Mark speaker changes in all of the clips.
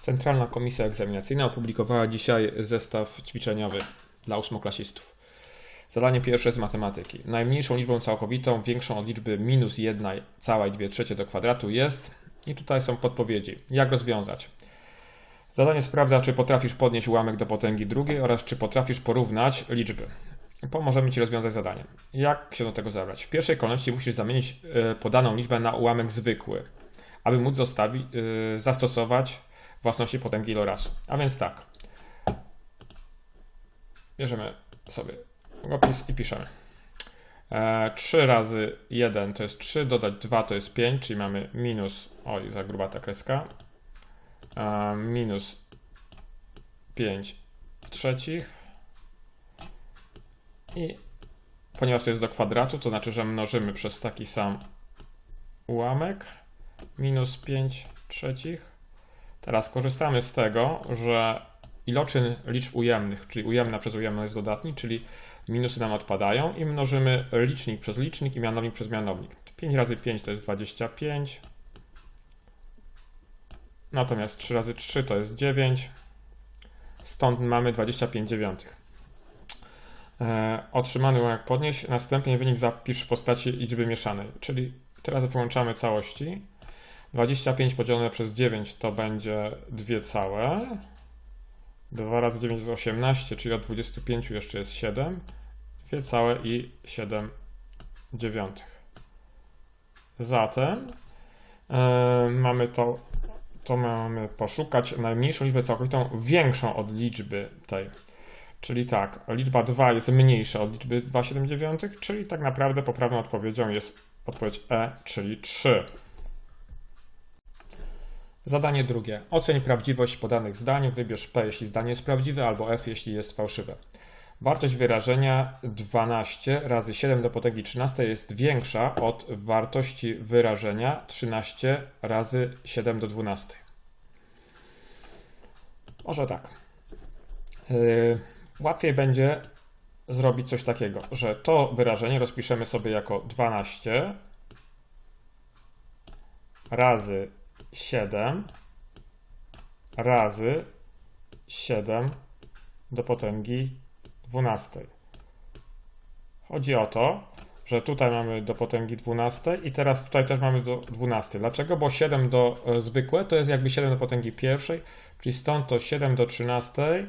Speaker 1: Centralna Komisja Egzaminacyjna opublikowała dzisiaj zestaw ćwiczeniowy dla ósmoklasistów. Zadanie pierwsze z matematyki. Najmniejszą liczbą całkowitą, większą od liczby minus 1 cała i 2 trzecie do kwadratu jest, i tutaj są podpowiedzi, jak rozwiązać. Zadanie sprawdza, czy potrafisz podnieść ułamek do potęgi drugiej oraz czy potrafisz porównać liczby. Pomożemy Ci rozwiązać zadanie. Jak się do tego zabrać? W pierwszej kolejności musisz zamienić e, podaną liczbę na ułamek zwykły, aby móc zostawi, e, zastosować własności potęgi ilorazu. A więc tak. Bierzemy sobie długopis i piszemy. 3 e, razy 1 to jest 3, dodać 2 to jest 5, czyli mamy minus, oj, za gruba ta kreska, minus 5 trzecich i ponieważ to jest do kwadratu, to znaczy, że mnożymy przez taki sam ułamek minus 5 trzecich. Teraz korzystamy z tego, że iloczyn liczb ujemnych, czyli ujemna przez ujemną jest dodatni, czyli minusy nam odpadają i mnożymy licznik przez licznik i mianownik przez mianownik. 5 razy 5 to jest 25, natomiast 3 razy 3 to jest 9, stąd mamy 25 dziewiątych. E, otrzymany ułamek podnieść, następnie wynik zapisz w postaci liczby mieszanej, czyli teraz wyłączamy całości. 25 podzielone przez 9 to będzie 2 całe. 2 razy 9 jest 18, czyli od 25 jeszcze jest 7. 2 całe i 7 dziewiątych. Zatem yy, mamy to, to mamy poszukać najmniejszą liczbę całkowitą większą od liczby tej. Czyli tak, liczba 2 jest mniejsza od liczby 2,79, czyli tak naprawdę poprawną odpowiedzią jest odpowiedź E, czyli 3. Zadanie drugie. Oceń prawdziwość podanych zdań. Wybierz P, jeśli zdanie jest prawdziwe, albo F, jeśli jest fałszywe. Wartość wyrażenia 12 razy 7 do potęgi 13 jest większa od wartości wyrażenia 13 razy 7 do 12. Może tak. Yy, łatwiej będzie zrobić coś takiego, że to wyrażenie rozpiszemy sobie jako 12 razy 7 razy 7 do potęgi 12. Chodzi o to, że tutaj mamy do potęgi 12 i teraz tutaj też mamy do 12. Dlaczego? Bo 7 do e, zwykłe to jest jakby 7 do potęgi pierwszej, czyli stąd to 7 do 13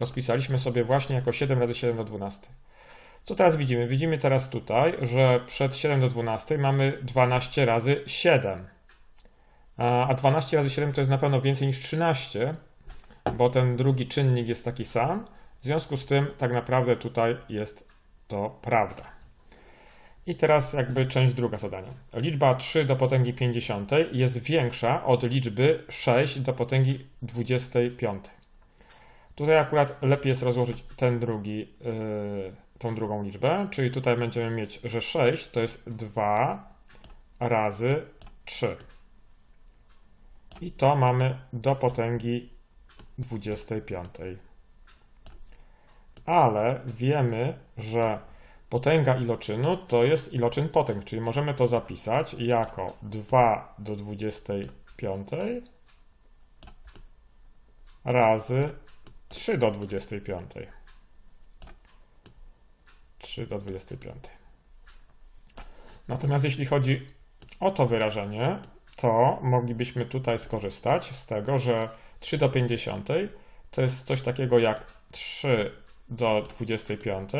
Speaker 1: rozpisaliśmy sobie właśnie jako 7 razy 7 do 12. Co teraz widzimy? Widzimy teraz tutaj, że przed 7 do 12 mamy 12 razy 7. A 12 razy 7 to jest na pewno więcej niż 13, bo ten drugi czynnik jest taki sam. W związku z tym tak naprawdę tutaj jest to prawda. I teraz jakby część druga zadania. Liczba 3 do potęgi 50 jest większa od liczby 6 do potęgi 25. Tutaj akurat lepiej jest rozłożyć ten drugi, yy, tą drugą liczbę, czyli tutaj będziemy mieć, że 6 to jest 2 razy 3. I to mamy do potęgi 25. Ale wiemy, że potęga iloczynu to jest iloczyn potęg, czyli możemy to zapisać jako 2 do 25 razy 3 do 25. 3 do 25. Natomiast jeśli chodzi o to wyrażenie, to moglibyśmy tutaj skorzystać z tego, że 3 do 50 to jest coś takiego jak 3 do 25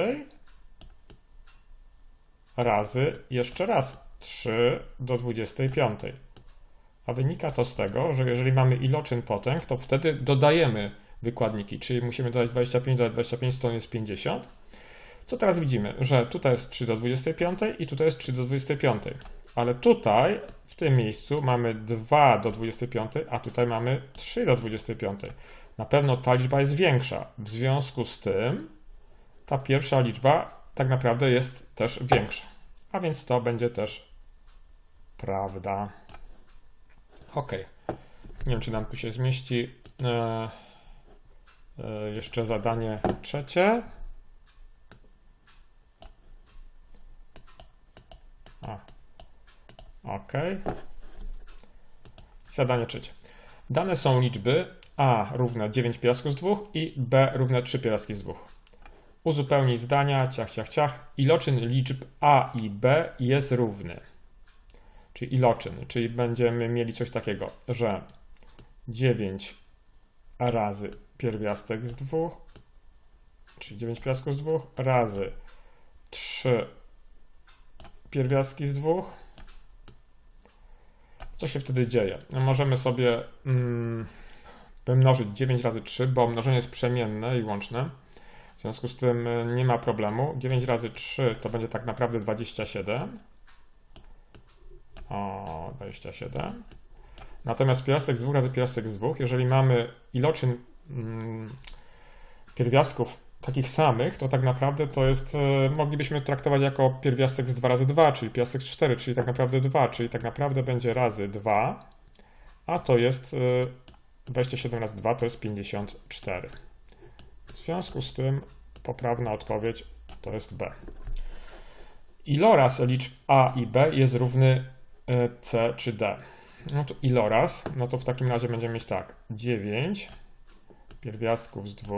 Speaker 1: razy jeszcze raz 3 do 25. A wynika to z tego, że jeżeli mamy iloczyn potęg, to wtedy dodajemy wykładniki, czyli musimy dodać 25, dodać 25, to jest 50. Co teraz widzimy? Że tutaj jest 3 do 25 i tutaj jest 3 do 25. Ale tutaj, w tym miejscu mamy 2 do 25, a tutaj mamy 3 do 25. Na pewno ta liczba jest większa. W związku z tym ta pierwsza liczba tak naprawdę jest też większa. A więc to będzie też prawda. Ok. Nie wiem, czy nam tu się zmieści. E, e, jeszcze zadanie trzecie. OK. Zadanie trzecie. Dane są liczby a równe 9 pierwiastków z 2 i b równe 3 pierwiastki z 2. Uzupełnij zdania, ciach, ciach, ciach. Iloczyn liczb a i b jest równy. Czyli iloczyn, czyli będziemy mieli coś takiego, że 9 razy pierwiastek z 2, czyli 9 pierwiastków z 2, razy 3 pierwiastki z 2. Co się wtedy dzieje? Możemy sobie mm, wymnożyć 9 razy 3, bo mnożenie jest przemienne i łączne. W związku z tym y, nie ma problemu. 9 razy 3 to będzie tak naprawdę 27. O, 27. Natomiast pierwiastek z 2 razy pierwiastek z 2, jeżeli mamy iloczyn mm, pierwiastków takich samych, to tak naprawdę to jest, e, moglibyśmy traktować jako pierwiastek z 2 razy 2, czyli pierwiastek z 4, czyli tak naprawdę 2, czyli tak naprawdę będzie razy 2, a to jest 27 e, razy 2 to jest 54. W związku z tym poprawna odpowiedź to jest B. Iloraz liczb A i B jest równy e, C czy D. No to iloraz, no to w takim razie będziemy mieć tak, 9 pierwiastków z 2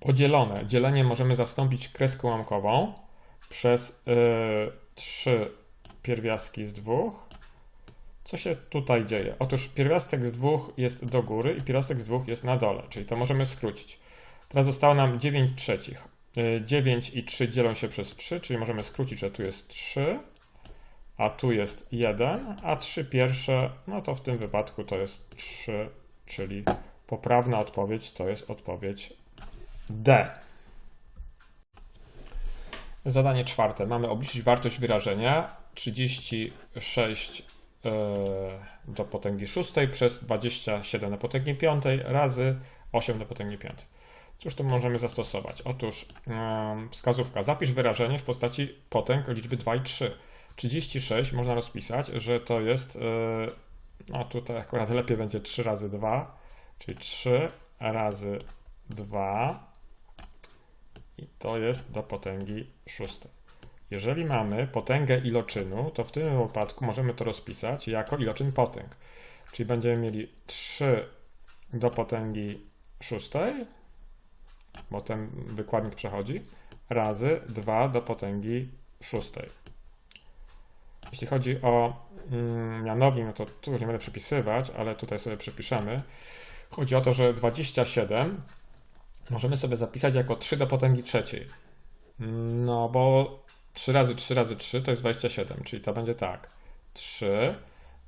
Speaker 1: podzielone. Dzielenie możemy zastąpić kreską ułamkową przez yy, 3 pierwiastki z 2. Co się tutaj dzieje? Otóż pierwiastek z 2 jest do góry i pierwiastek z 2 jest na dole, czyli to możemy skrócić. Teraz zostało nam 9 trzecich. 9 i 3 dzielą się przez 3, czyli możemy skrócić, że tu jest 3, a tu jest 1, a 3 pierwsze, no to w tym wypadku to jest 3, czyli poprawna odpowiedź to jest odpowiedź D. Zadanie czwarte. Mamy obliczyć wartość wyrażenia 36 yy, e, do potęgi 6 przez 27 do potęgi 5 razy 8 do potęgi 5. Cóż tu możemy zastosować? Otóż yy, wskazówka. Zapisz wyrażenie w postaci potęg liczby 2 i 3. 36 można rozpisać, że to jest, yy, no tutaj akurat lepiej będzie 3 razy 2, czyli 3 razy 2 i to jest do potęgi szóstej. Jeżeli mamy potęgę iloczynu, to w tym wypadku możemy to rozpisać jako iloczyn potęg. Czyli będziemy mieli 3 do potęgi szóstej, bo ten wykładnik przechodzi, razy 2 do potęgi szóstej. Jeśli chodzi o mm, mianownik, no to tu już nie będę przepisywać, ale tutaj sobie przepiszemy. Chodzi o to, że 27 możemy sobie zapisać jako 3 do potęgi trzeciej. No bo 3 razy 3 razy 3 to jest 27, czyli to będzie tak. 3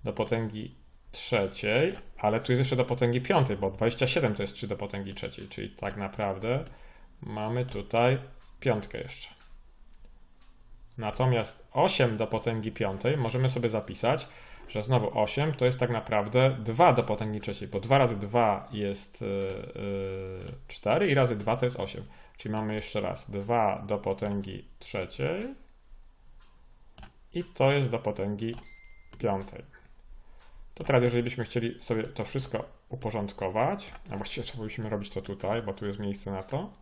Speaker 1: do potęgi trzeciej, ale tu jest jeszcze do potęgi piątej, bo 27 to jest 3 do potęgi trzeciej, czyli tak naprawdę mamy tutaj piątkę jeszcze. Natomiast 8 do potęgi piątej możemy sobie zapisać że znowu 8 to jest tak naprawdę 2 do potęgi trzeciej, bo 2 razy 2 jest 4 y, y, i razy 2 to jest 8. Czyli mamy jeszcze raz 2 do potęgi trzeciej i to jest do potęgi piątej. To teraz, jeżeli byśmy chcieli sobie to wszystko uporządkować, a właściwie powinniśmy robić to tutaj, bo tu jest miejsce na to.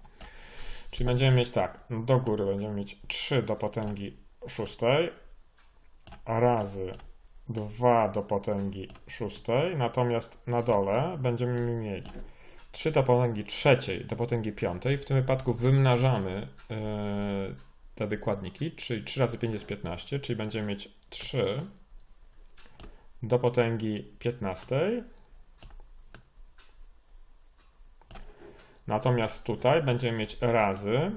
Speaker 1: Czyli będziemy mieć tak, do góry będziemy mieć 3 do potęgi szóstej razy 2 do potęgi szóstej, natomiast na dole będziemy mieli 3 do potęgi trzeciej do potęgi piątej. W tym wypadku wymnażamy yy, te wykładniki, czyli 3 razy 5 jest 15, czyli będziemy mieć 3 do potęgi 15. Natomiast tutaj będziemy mieć razy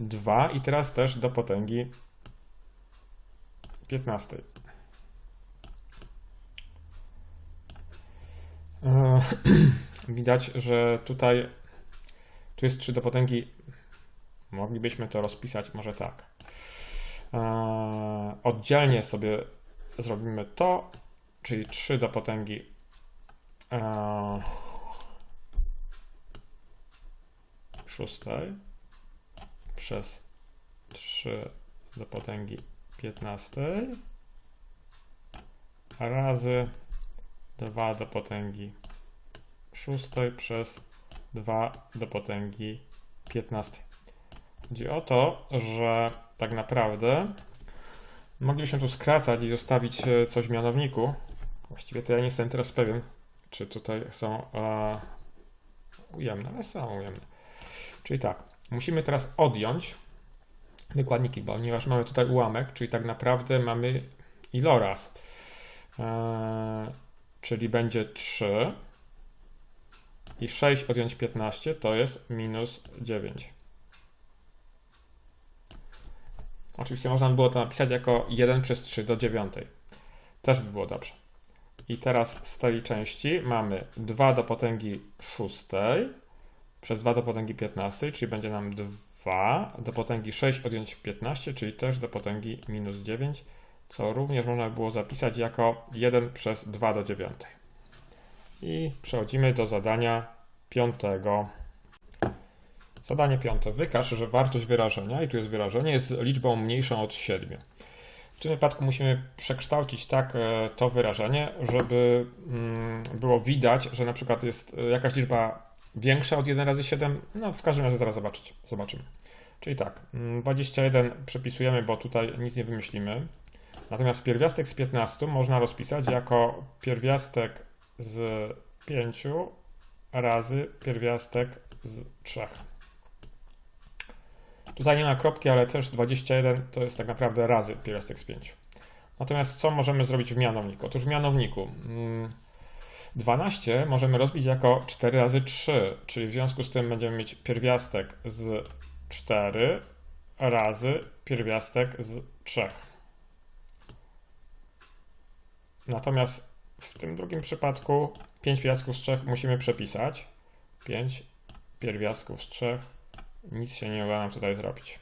Speaker 1: 2 i teraz też do potęgi 15. widać, że tutaj tu jest 3 do potęgi. Moglibyśmy to rozpisać może tak. E, oddzielnie sobie zrobimy to, czyli 3 do potęgi e, szóstej przez 3 do potęgi 15 razy 2 do potęgi 6 przez 2 do potęgi 15. Chodzi o to, że tak naprawdę moglibyśmy tu skracać i zostawić e, coś w mianowniku, Właściwie to ja nie jestem teraz pewien, czy tutaj są e, ujemne, ale są ujemne. Czyli tak, musimy teraz odjąć wykładniki, ponieważ mamy tutaj ułamek, czyli tak naprawdę mamy iloraz. E, czyli będzie 3 i 6 odjąć 15 to jest minus 9. Oczywiście można by było to napisać jako 1 przez 3 do 9. Też by było dobrze. I teraz z tej części mamy 2 do potęgi 6 przez 2 do potęgi 15, czyli będzie nam 2 do potęgi 6 odjąć 15, czyli też do potęgi minus 9, co również można by było zapisać jako 1 przez 2 do 9. I przechodzimy do zadania piątego. Zadanie piąte. Wykaż, że wartość wyrażenia, i tu jest wyrażenie, jest liczbą mniejszą od 7. W tym wypadku musimy przekształcić tak e, to wyrażenie, żeby mm, było widać, że na przykład jest e, jakaś liczba większa od 1 razy 7. No, w każdym razie zaraz zobaczyć, zobaczymy. Czyli tak, 21 mm, przepisujemy, bo tutaj nic nie wymyślimy. Natomiast pierwiastek z 15 można rozpisać jako pierwiastek z 5 razy pierwiastek z 3. Tutaj nie ma kropki, ale też 21 to jest tak naprawdę razy pierwiastek z 5. Natomiast co możemy zrobić w mianowniku? Otóż w mianowniku 12 mm, możemy rozbić jako 4 razy 3, czyli w związku z tym będziemy mieć pierwiastek z 4 razy pierwiastek z 3. Natomiast w tym drugim przypadku 5 pierwiastków z 3 musimy przepisać. 5 pierwiastków z 3. Nic się nie uda nam tutaj zrobić.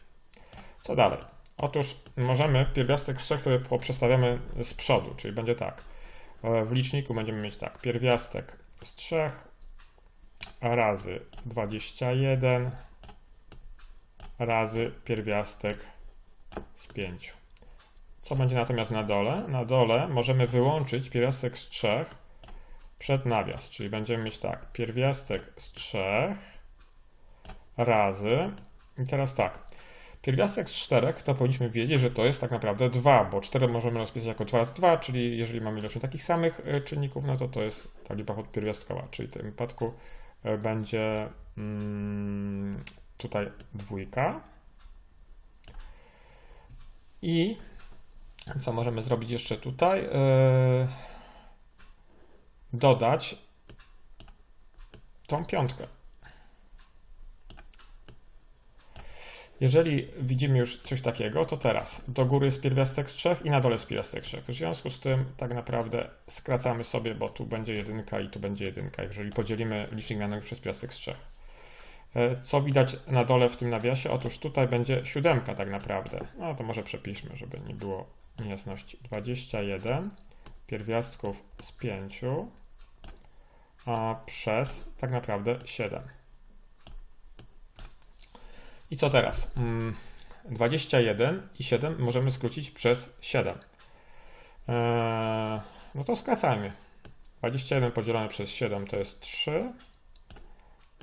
Speaker 1: Co dalej? Otóż możemy pierwiastek z 3 sobie poprzestawiamy z przodu, czyli będzie tak. W liczniku będziemy mieć tak. Pierwiastek z 3 razy 21 razy pierwiastek z 5. Co będzie natomiast na dole? Na dole możemy wyłączyć pierwiastek z 3 przed nawias, czyli będziemy mieć tak, pierwiastek z 3 razy, i teraz tak, pierwiastek z 4 to powinniśmy wiedzieć, że to jest tak naprawdę 2, bo 4 możemy rozpisać jako 2 razy 2, czyli jeżeli mamy ilość takich samych e, czynników, no to to jest ta liczba podpierwiastkowa, czyli w tym wypadku e, będzie mm, tutaj dwójka. I co możemy zrobić jeszcze tutaj? Yy, dodać tą piątkę. Jeżeli widzimy już coś takiego, to teraz do góry jest pierwiastek z 3 i na dole jest pierwiastek 3. W związku z tym tak naprawdę skracamy sobie, bo tu będzie jedynka i tu będzie jedynka, jeżeli podzielimy licznik mianowy przez pierwiastek z 3. E, co widać na dole w tym nawiasie? Otóż tutaj będzie siódemka tak naprawdę. No to może przepiszmy, żeby nie było niejasności. 21 pierwiastków z 5 a przez tak naprawdę 7. I co teraz? 21 mm, i 7 możemy skrócić przez 7. Eee, no to skracajmy. 21 podzielone przez 7 to jest 3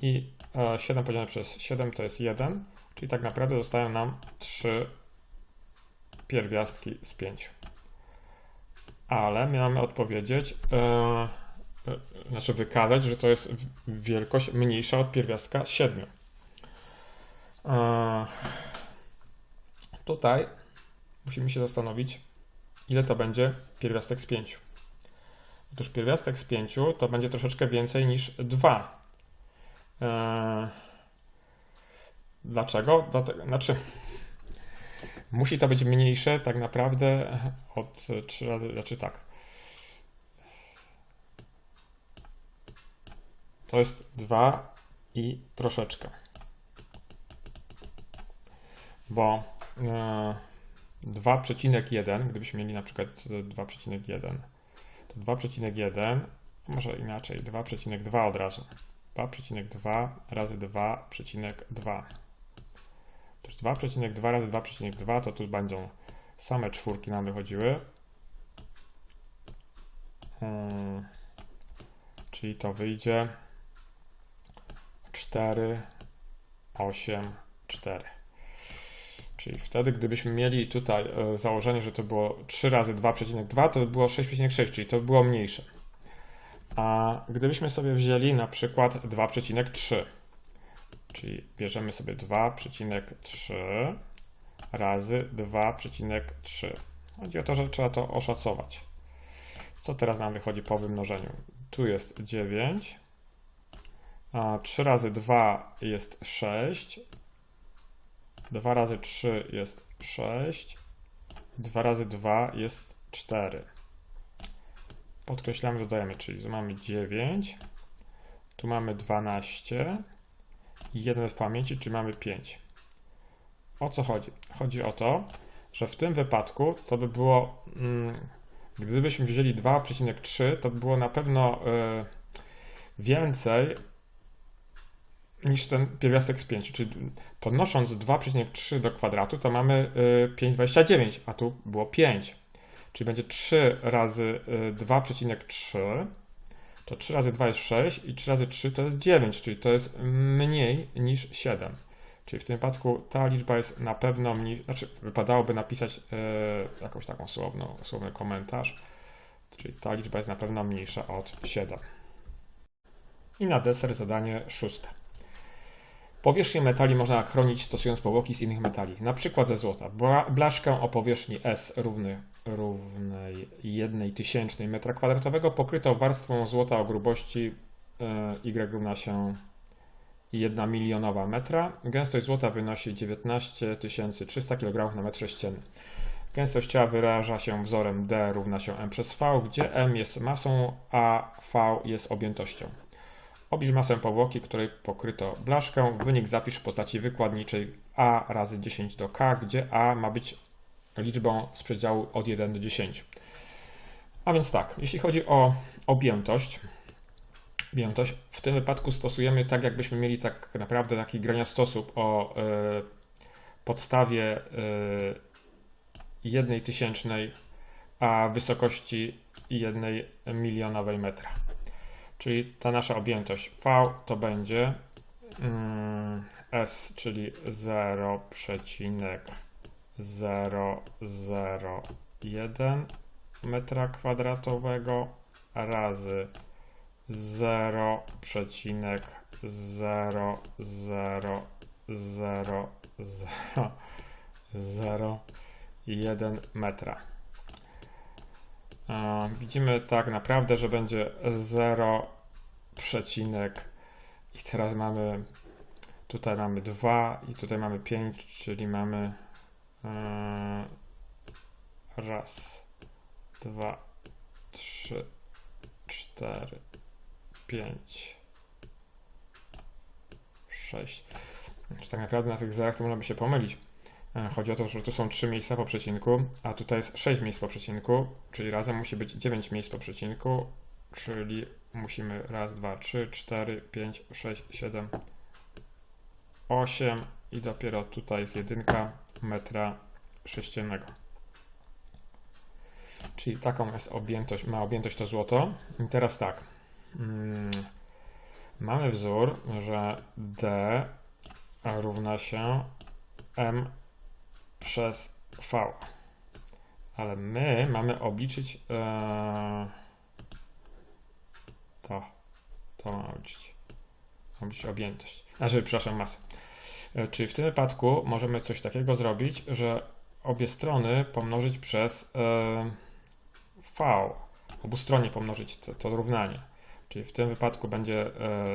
Speaker 1: i 7 e, podzielone przez 7 to jest 1, czyli tak naprawdę zostają nam 3 pierwiastki z 5. Ale mamy odpowiedzieć, e, e, znaczy wykazać, że to jest wielkość mniejsza od pierwiastka 7. E, tutaj musimy się zastanowić, ile to będzie pierwiastek z 5. Otóż pierwiastek z 5 to będzie troszeczkę więcej niż 2. Eee, dlaczego? Dlatego, znaczy, musi to być mniejsze tak naprawdę od 3 razy, znaczy tak. To jest 2 i troszeczkę. Bo e, 2,1, gdybyśmy mieli na przykład 2,1, to 2,1, może inaczej, 2,2 od razu. 2,2 razy 2,2. To 2,2 razy 2,2 to tu będą same czwórki nam wychodziły. Hmm. Czyli to wyjdzie 4, 8, 4. Czyli wtedy, gdybyśmy mieli tutaj e, założenie, że to było 3 razy 2,2, to by było 6,6, czyli to by było mniejsze. A gdybyśmy sobie wzięli na przykład 2,3, czyli bierzemy sobie 2,3 razy 2,3. Chodzi o to, że trzeba to oszacować. Co teraz nam wychodzi po wymnożeniu? Tu jest 9, a 3 razy 2 jest 6, 2 razy 3 jest 6, 2 razy 2 jest 4. Podkreślamy, dodajemy, czyli tu mamy 9, tu mamy 12 1 w pamięci, czyli mamy 5. O co chodzi? Chodzi o to, że w tym wypadku to by było, mm, gdybyśmy wzięli 2,3, to by było na pewno y, więcej niż ten pierwiastek z 5, czyli podnosząc 2,3 do kwadratu, to mamy 5,29, a tu było 5. Czyli będzie 3 razy 2,3, to 3 razy 2 jest 6 i 3 razy 3 to jest 9, czyli to jest mniej niż 7. Czyli w tym wypadku ta liczba jest na pewno mniej, znaczy wypadałoby napisać e, jakąś taką słowną, słowny komentarz, czyli ta liczba jest na pewno mniejsza od 7. I na deser zadanie szóste. Powierzchnię metali można chronić stosując powłoki z innych metali, na przykład ze złota. Blaszkę o powierzchni S równy, równej 1 tysięcznej metra kwadratowego pokryto warstwą złota o grubości e, Y równa się 1 milionowa metra. Gęstość złota wynosi 19 300 kg na metr sześcienny. Gęstość ciała wyraża się wzorem D równa się M przez V, gdzie M jest masą, a V jest objętością. Obliż masę powłoki, której pokryto blaszkę. Wynik zapisz w postaci wykładniczej A razy 10 do K, gdzie A ma być liczbą z przedziału od 1 do 10. A więc tak, jeśli chodzi o objętość, objętość w tym wypadku stosujemy tak, jakbyśmy mieli tak naprawdę taki graniastosób o y, podstawie y, jednej tysięcznej, a wysokości jednej milionowej metra. Czyli ta nasza objętość V to będzie mm, S, czyli 0,001 metra kwadratowego razy 0,00001 metra. Widzimy tak naprawdę, że będzie 0, przecinek i teraz mamy tutaj mamy 2 i tutaj mamy 5, czyli mamy yy, raz, dwa, trzy, cztery, pięć, sześć. Znaczy, tak naprawdę na tych zerach to można by się pomylić. E, chodzi o to, że tu są 3 miejsca po przecinku, a tutaj jest 6 miejsc po przecinku, czyli razem musi być 9 miejsc po przecinku, czyli musimy raz, dwa, trzy, cztery, pięć, sześć, siedem, osiem i dopiero tutaj jest jedynka metra sześciennego. Czyli taką jest objętość, ma objętość to złoto. I teraz tak. Hmm, mamy wzór, że D równa się M przez V. Ale my mamy obliczyć e, to, to ma obliczyć. Obliczyć objętość. Znaczy, przepraszam, masę. E, czyli w tym wypadku możemy coś takiego zrobić, że obie strony pomnożyć przez e, V. Obustronnie pomnożyć to, to równanie. Czyli w tym wypadku będzie e,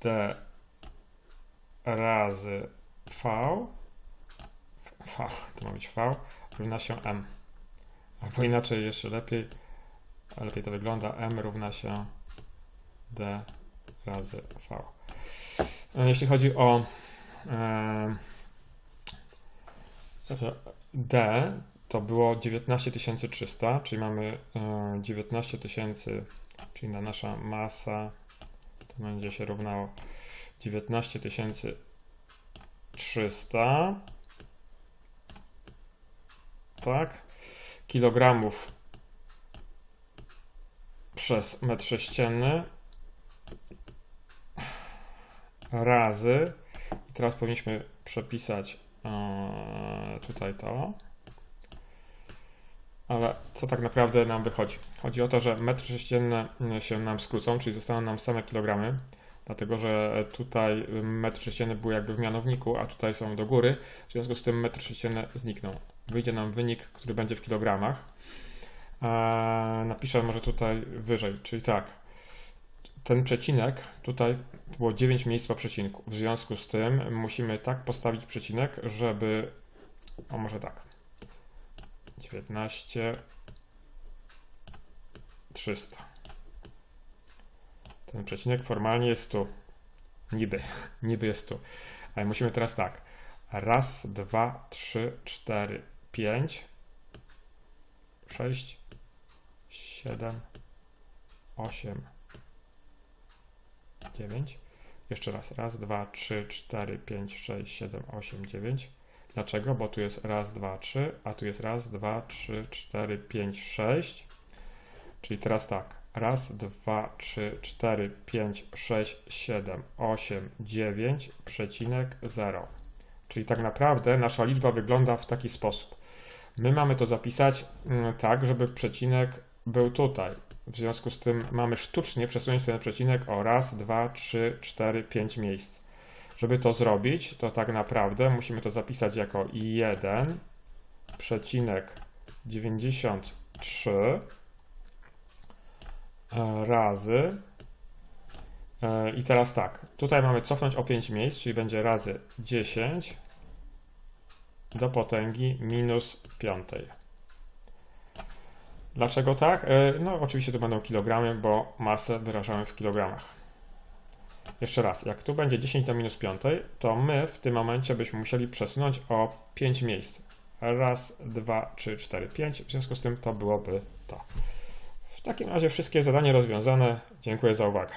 Speaker 1: D razy V V, to ma być V, równa się M. Albo inaczej jeszcze lepiej, lepiej to wygląda, M równa się D razy V. E, jeśli chodzi o e, D, to było 19300, czyli mamy 19 e, tysięcy, czyli na nasza masa to będzie się równało 19300 tak, kilogramów przez metr sześcienny razy i teraz powinniśmy przepisać e, tutaj to. Ale co tak naprawdę nam wychodzi? Chodzi o to, że metry sześcienne się nam skrócą, czyli zostaną nam same kilogramy, dlatego że tutaj metr sześcienny był jakby w mianowniku, a tutaj są do góry, w związku z tym metr sześcienne znikną. Wyjdzie nam wynik, który będzie w kilogramach. Eee, napiszę może tutaj wyżej, czyli tak. Ten przecinek, tutaj było 9 miejsc po przecinku. W związku z tym musimy tak postawić przecinek, żeby. O, może tak. 19 300. Ten przecinek formalnie jest tu. Niby, niby jest tu. Ale musimy teraz tak. Raz, dwa, trzy, cztery, pięć, sześć, siedem, osiem, dziewięć. Jeszcze raz. Raz, dwa, trzy, cztery, pięć, sześć, siedem, osiem, dziewięć. Dlaczego? Bo tu jest raz, dwa, trzy, a tu jest raz, dwa, trzy, cztery, pięć, sześć. Czyli teraz tak. Raz, dwa, trzy, cztery, pięć, sześć, siedem, osiem, dziewięć, przecinek zero. Czyli tak naprawdę nasza liczba wygląda w taki sposób. My mamy to zapisać mm, tak, żeby przecinek był tutaj. W związku z tym mamy sztucznie przesunąć ten przecinek o raz, dwa, trzy, cztery, pięć miejsc. Żeby to zrobić, to tak naprawdę musimy to zapisać jako 1 przecinek 93 e, razy e, i teraz tak, tutaj mamy cofnąć o 5 miejsc, czyli będzie razy 10 do potęgi minus 5. Dlaczego tak? E, no oczywiście to będą kilogramy, bo masę wyrażamy w kilogramach. Jeszcze raz, jak tu będzie 10 do minus 5, to my w tym momencie byśmy musieli przesunąć o 5 miejsc. Raz, dwa, trzy, cztery, pięć. W związku z tym to byłoby to. W takim razie wszystkie zadania rozwiązane. Dziękuję za uwagę.